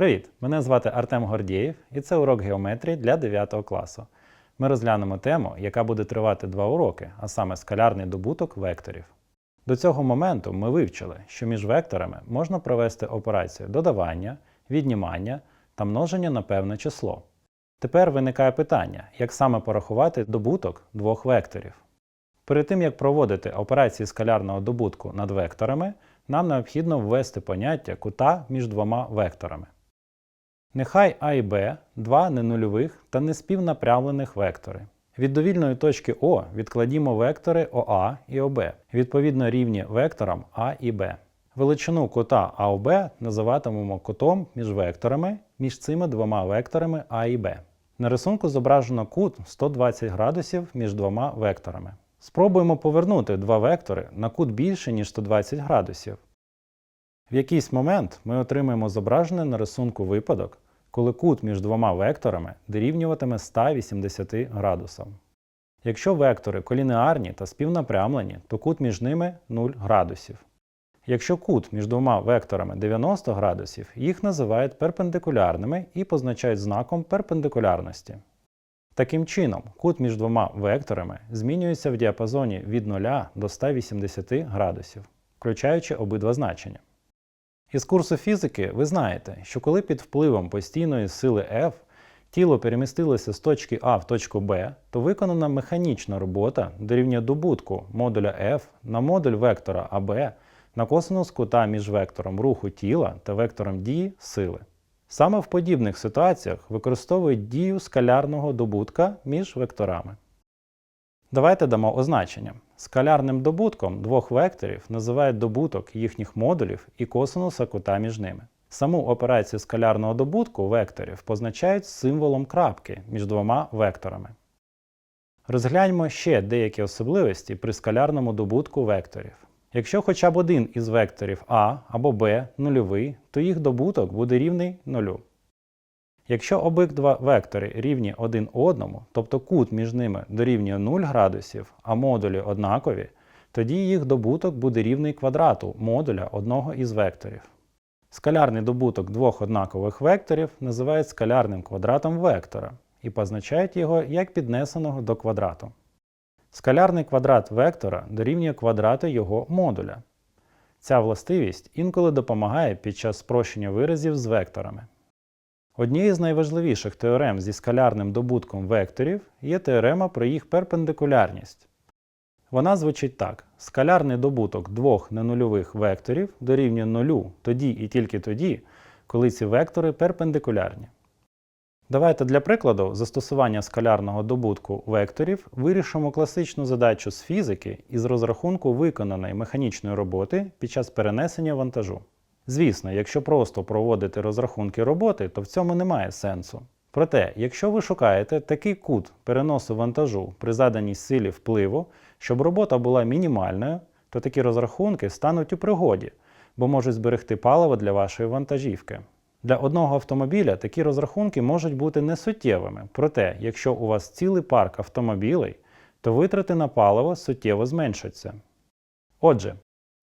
Привіт! Мене звати Артем Гордієв і це урок геометрії для 9 класу. Ми розглянемо тему, яка буде тривати два уроки, а саме скалярний добуток векторів. До цього моменту ми вивчили, що між векторами можна провести операцію додавання, віднімання та множення на певне число. Тепер виникає питання, як саме порахувати добуток двох векторів. Перед тим як проводити операції скалярного добутку над векторами, нам необхідно ввести поняття кута між двома векторами. Нехай А і Б два ненульових та неспівнапрямлених вектори. Від довільної точки О відкладімо вектори ОА і ОБ, відповідно рівні векторам А і Б. Величину кута АОБ називатимемо кутом між векторами між цими двома векторами А і Б. На рисунку зображено кут 120 градусів між двома векторами. Спробуємо повернути два вектори на кут більше, ніж 120 градусів. В якийсь момент ми отримаємо зображений на рисунку випадок, коли кут між двома векторами дорівнюватиме 180 градусам. Якщо вектори колінеарні та співнапрямлені, то кут між ними 0 градусів. Якщо кут між двома векторами 90 градусів, їх називають перпендикулярними і позначають знаком перпендикулярності. Таким чином, кут між двома векторами змінюється в діапазоні від 0 до 180 градусів, включаючи обидва значення. Із курсу фізики ви знаєте, що коли під впливом постійної сили F тіло перемістилося з точки А в точку Б, то виконана механічна робота дорівнює добутку модуля F на модуль вектора АБ на косинус кута між вектором руху тіла та вектором дії сили. Саме в подібних ситуаціях використовують дію скалярного добутка між векторами. Давайте дамо означення. Скалярним добутком двох векторів називають добуток їхніх модулів і косинуса кута між ними. Саму операцію скалярного добутку векторів позначають символом крапки між двома векторами. Розгляньмо ще деякі особливості при скалярному добутку векторів. Якщо хоча б один із векторів А або Б нульовий, то їх добуток буде рівний нулю. Якщо обидва вектори рівні один одному, тобто кут між ними дорівнює 0 градусів, а модулі однакові, тоді їх добуток буде рівний квадрату модуля одного із векторів. Скалярний добуток двох однакових векторів називають скалярним квадратом вектора і позначають його як піднесеного до квадрату. Скалярний квадрат вектора дорівнює квадрату його модуля. Ця властивість інколи допомагає під час спрощення виразів з векторами. Однією з найважливіших теорем зі скалярним добутком векторів є теорема про їх перпендикулярність. Вона звучить так: скалярний добуток двох ненульових векторів дорівнює нулю тоді і тільки тоді, коли ці вектори перпендикулярні. Давайте для прикладу застосування скалярного добутку векторів вирішимо класичну задачу з фізики із розрахунку виконаної механічної роботи під час перенесення вантажу. Звісно, якщо просто проводити розрахунки роботи, то в цьому немає сенсу. Проте, якщо ви шукаєте такий кут переносу вантажу при заданій силі впливу, щоб робота була мінімальною, то такі розрахунки стануть у пригоді, бо можуть зберегти паливо для вашої вантажівки. Для одного автомобіля такі розрахунки можуть бути несуттєвими, проте, якщо у вас цілий парк автомобілей, то витрати на паливо суттєво зменшаться. Отже,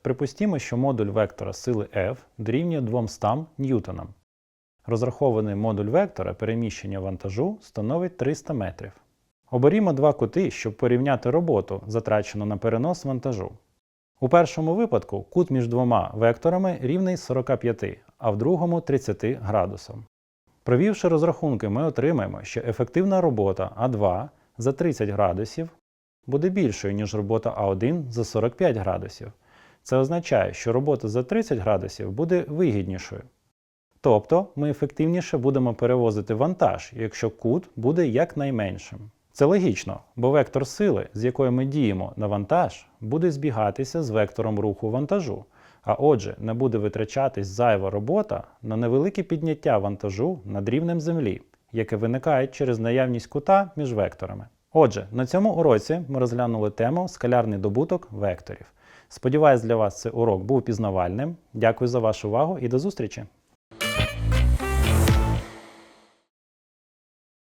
припустімо, що модуль вектора сили F дорівнює 200 ньютонам. Розрахований модуль вектора переміщення вантажу становить 300 метрів. Оберімо два кути, щоб порівняти роботу, затрачену на перенос вантажу. У першому випадку кут між двома векторами рівний 45, а в другому 30 градусам. Провівши розрахунки, ми отримаємо, що ефективна робота А2 за 30 градусів буде більшою, ніж робота А1 за 45 градусів. Це означає, що робота за 30 градусів буде вигіднішою. Тобто ми ефективніше будемо перевозити вантаж, якщо кут буде якнайменшим. Це логічно, бо вектор сили, з якою ми діємо на вантаж, буде збігатися з вектором руху вантажу, а отже, не буде витрачатись зайва робота на невелике підняття вантажу над рівнем землі, яке виникає через наявність кута між векторами. Отже, на цьому уроці ми розглянули тему скалярний добуток векторів. Сподіваюсь, для вас цей урок був пізнавальним. Дякую за вашу увагу і до зустрічі!